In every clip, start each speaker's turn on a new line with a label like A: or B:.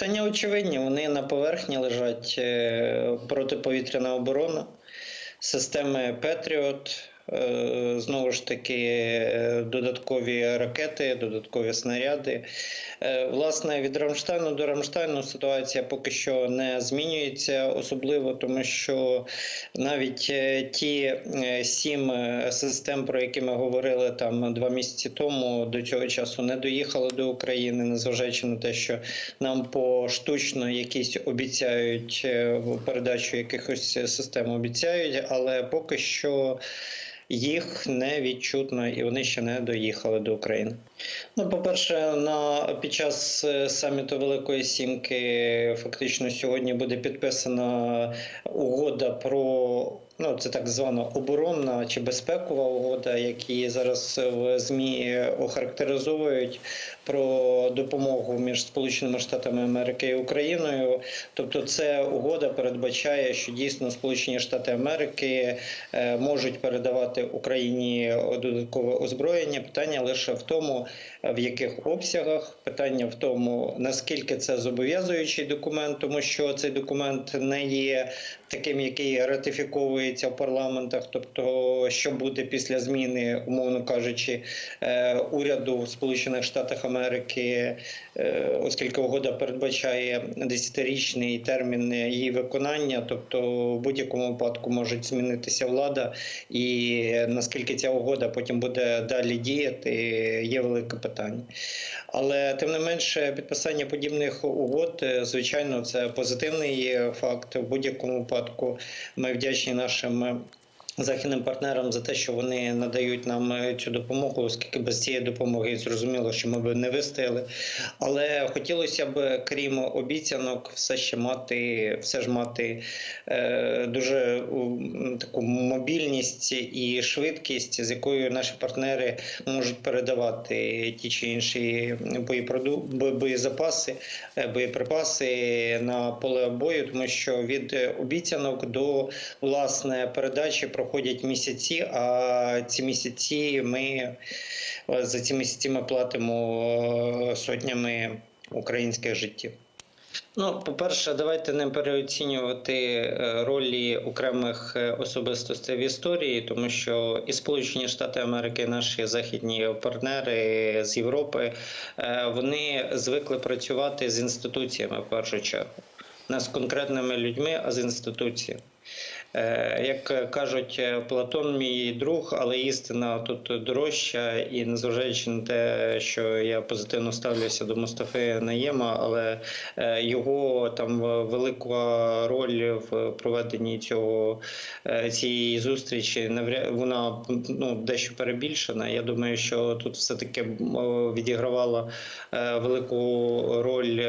A: Питання очевидні. Вони на поверхні лежать е, протиповітряна оборона, системи Петріот. Е, Знову ж таки, е, додаткові ракети, додаткові снаряди. Е, Власне, від Рамштайну до Рамштайну ситуація поки що не змінюється, особливо тому, що навіть ті сім систем, про які ми говорили там два місяці тому, до цього часу не доїхали до України, незважаючи на те, що нам поштучно якісь обіцяють передачу якихось систем обіцяють, але поки що. Їх не відчутно і вони ще не доїхали до України. Ну, по-перше, на під час е, саміту Великої Сімки фактично сьогодні буде підписана угода про ну це так звана оборонна чи безпекова угода, які зараз в змі охарактеризовують про допомогу між Сполученими Штатами Америки і Україною. Тобто, це угода передбачає, що дійсно Сполучені Штати Америки е, можуть передавати Україні додаткове озброєння. Питання лише в тому, в яких обсягах, питання в тому, наскільки це зобов'язуючий документ, тому що цей документ не є таким, який ратифіковується в парламентах, тобто що буде після зміни, умовно кажучи, е, уряду в Сполучених Штатах Америки, е, оскільки угода передбачає десятирічний термін її виконання, тобто в будь-якому випадку може змінитися влада, і наскільки ця угода потім буде далі діяти, є велике питання. Але тим не менше, підписання подібних угод, е, звичайно, це позитивний факт. В будь-якому випадку ми вдячні нашим. Західним партнерам за те, що вони надають нам е, цю допомогу, оскільки без цієї допомоги зрозуміло, що ми б не вистояли. Але хотілося б, крім обіцянок, все ще мати, все ж мати е, дуже таку мобільність і швидкість, з якою наші партнери можуть передавати ті чи інші боєзапаси, е, боєприпаси на поле бою, тому що від обіцянок до власне передачі проходять місяці, а ці місяці ми е, за ці місяці ми платимо е, сотнями українських життів. Ну, по-перше, давайте не переоцінювати е, ролі окремих особистостей в історії, тому що і Сполучені Штати Америки, наші західні партнери з Європи, вони звикли працювати з інституціями в першу чергу, не з конкретними людьми, а з інституціями. Е, Як кажуть, е, Платон мій друг, але істина тут дорожча, і незважаючи на те, що я позитивно ставлюся до Мустафи Наєма, але е, його там велика роль в проведенні цього цієї зустрічі вона ну дещо перебільшена. Я думаю, що тут все таки відігравала велику роль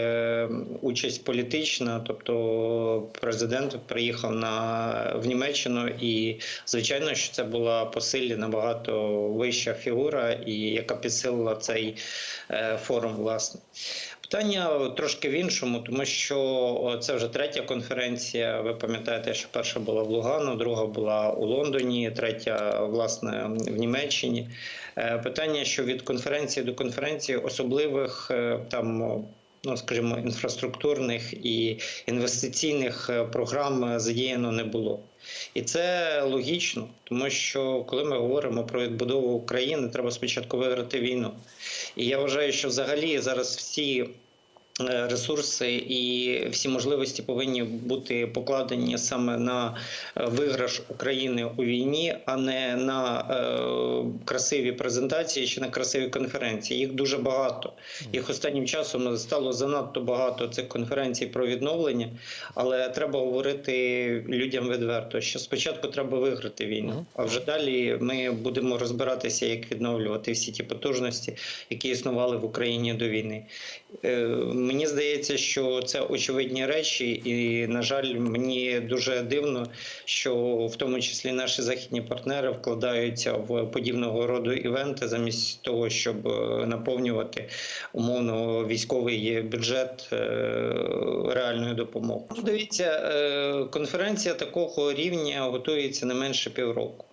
A: участь політична, тобто президент приїхав на в Німеччину, і звичайно, що це була по силі набагато вища фігура, і яка підсилила цей е, форум, власне. Питання трошки в іншому, тому що це вже третя конференція. Ви пам'ятаєте, що перша була в Лугану, друга була у Лондоні, третя власне в Німеччині. Е, Питання, що від конференції до конференції особливих е, там. Ну, скажімо, інфраструктурних і інвестиційних е, програм е, задіяно не було, і це логічно, тому що коли ми говоримо про відбудову України, треба спочатку виграти війну. І я вважаю, що взагалі зараз всі ресурси і всі можливості повинні бути покладені саме на е, виграш України у війні, а не на е, красиві презентації чи на красиві конференції. Їх дуже багато. Їх останнім часом стало занадто багато цих конференцій про відновлення, але треба говорити людям відверто, що спочатку треба виграти війну, а вже далі ми будемо розбиратися, як відновлювати всі ті потужності, які існували в Україні до війни. Мені здається, що це очевидні речі, і на жаль, мені дуже дивно, що в тому числі наші західні партнери вкладаються в подібного роду івенти, замість того, щоб е, наповнювати умовно військовий бюджет е, реальною допомогою. Дивіться, е, конференція такого рівня готується не менше півроку.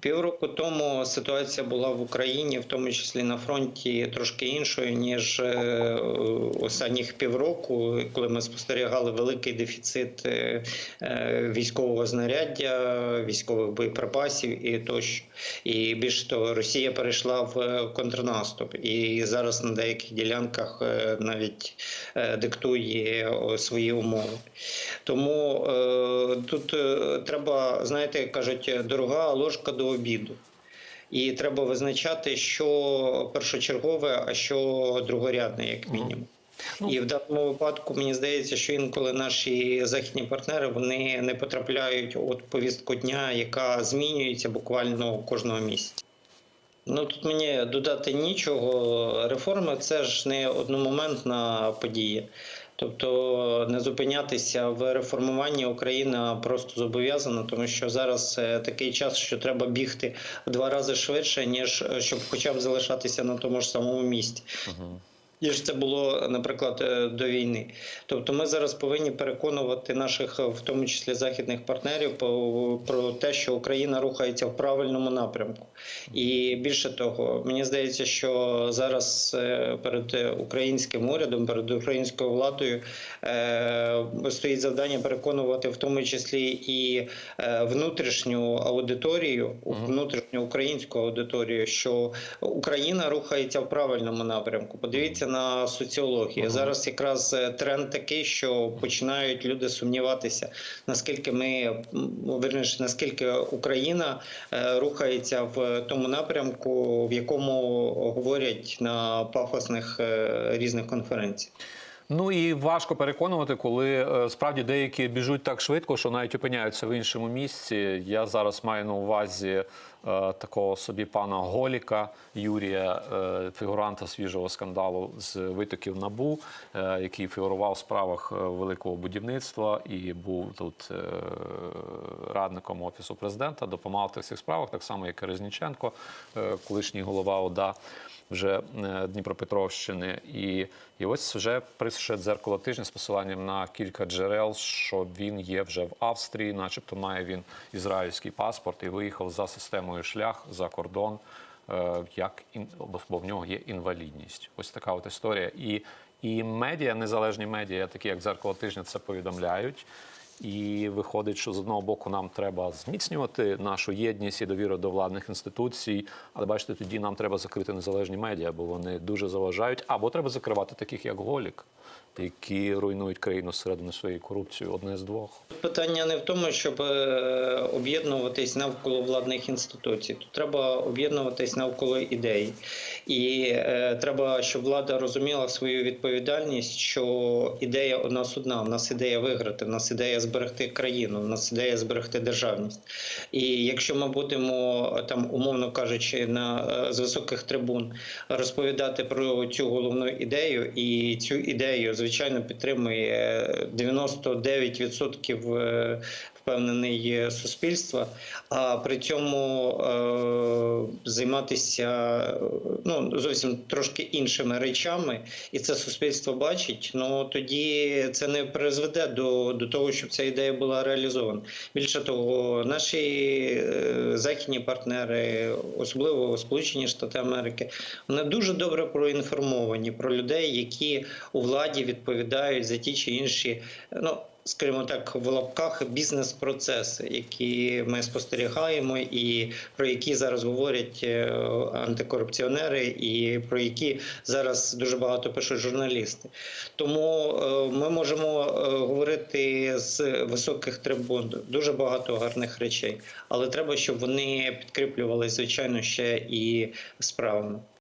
A: Півроку тому ситуація була в Україні, в тому числі на фронті, трошки іншою ніж е, останніх півроку, коли ми спостерігали великий дефіцит е, е, військового знаряддя, військових боєприпасів і тощо. І більше того, Росія перейшла в контрнаступ, і зараз на деяких ділянках навіть диктує свої умови. Тому тут треба, знаєте, кажуть, дорога ложка до обіду. І треба визначати, що першочергове, а що другорядне, як мінімум.
B: Ну,
A: І в даному випадку мені здається, що інколи наші західні партнери вони не потрапляють от повістку дня, яка змінюється буквально кожного місяця. Ну тут мені додати нічого. Реформи це ж не одномоментна подія. Тобто не зупинятися в реформуванні Україна просто зобов'язана, тому що зараз е, такий час, що треба бігти в два рази швидше, ніж е, щоб хоча б залишатися на тому ж самому місці.
B: Угу.
A: Ніж це було, наприклад, е, до війни. Тобто, ми зараз повинні переконувати наших, е, в тому числі західних партнерів, про те, що Україна рухається в правильному напрямку. І більше того, мені здається, що зараз е, перед українським урядом, перед українською владою стоїть завдання переконувати в тому числі і внутрішню аудиторію, внутрішню українську аудиторію, що Україна рухається в правильному напрямку. Подивіться на соціологію.
B: Мгм.
A: Зараз якраз е, тренд такий, що починають люди сумніватися, наскільки ми верніше, наскільки Україна е, рухається в тому напрямку, в якому говорять на пафосних е, різних конференціях.
B: Ну і важко переконувати, коли е, справді деякі біжуть так швидко, що навіть опиняються в іншому місці. Я зараз маю на увазі е, такого собі пана Голіка Юрія, е, фігуранта свіжого скандалу з витоків набу, який фігурував в справах великого будівництва і був тут радником офісу президента, допомагав в всіх справах, так само як і Резніченко, колишній голова ОДА вже е, Дніпропетровщини. І, і ось вже прийшли дзеркало тижня з посиланням на кілька джерел, що він є вже в Австрії, начебто має він ізраїльський паспорт і виїхав за системою шлях за кордон, е, як бо в нього є інвалідність. Ось така от історія. І, і медіа, незалежні медіа, такі як дзеркало тижня, це повідомляють. І виходить, що з одного боку нам треба зміцнювати нашу єдність і довіру до владних інституцій. Але бачите, тоді нам треба закрити незалежні медіа, бо вони дуже заважають. Або треба закривати таких, як Голік, які руйнують країну зсередини своєю корупцією. Одне з двох.
A: Питання не в тому, щоб е, об'єднуватись навколо владних інституцій. Тут треба об'єднуватись навколо ідей. І е, треба, щоб влада розуміла свою відповідальність, що ідея у нас одна. У нас ідея виграти, у нас ідея зберегти країну, у нас ідея зберегти державність. І якщо ми будемо е, там, умовно кажучи, на з високих трибун розповідати про цю головну ідею, і цю ідею, звичайно, підтримує е, 99% е, впевнений суспільства, а при цьому е, займатися ну зовсім трошки іншими речами, і це суспільство бачить. Ну тоді це не призведе до, до того, щоб ця ідея була реалізована. Більше того, наші е, західні партнери, особливо Сполучені Штати Америки, вони дуже добре проінформовані про людей, які у владі відповідають за ті чи інші. Ну скажімо так, в лапках бізнес-процеси, які ми спостерігаємо, і про які зараз говорять е, антикорупціонери, і про які зараз дуже багато пишуть журналісти. Тому е, ми можемо е, говорити з високих трибун дуже багато гарних речей, але треба, щоб вони підкріплювалися, звичайно, ще і справами.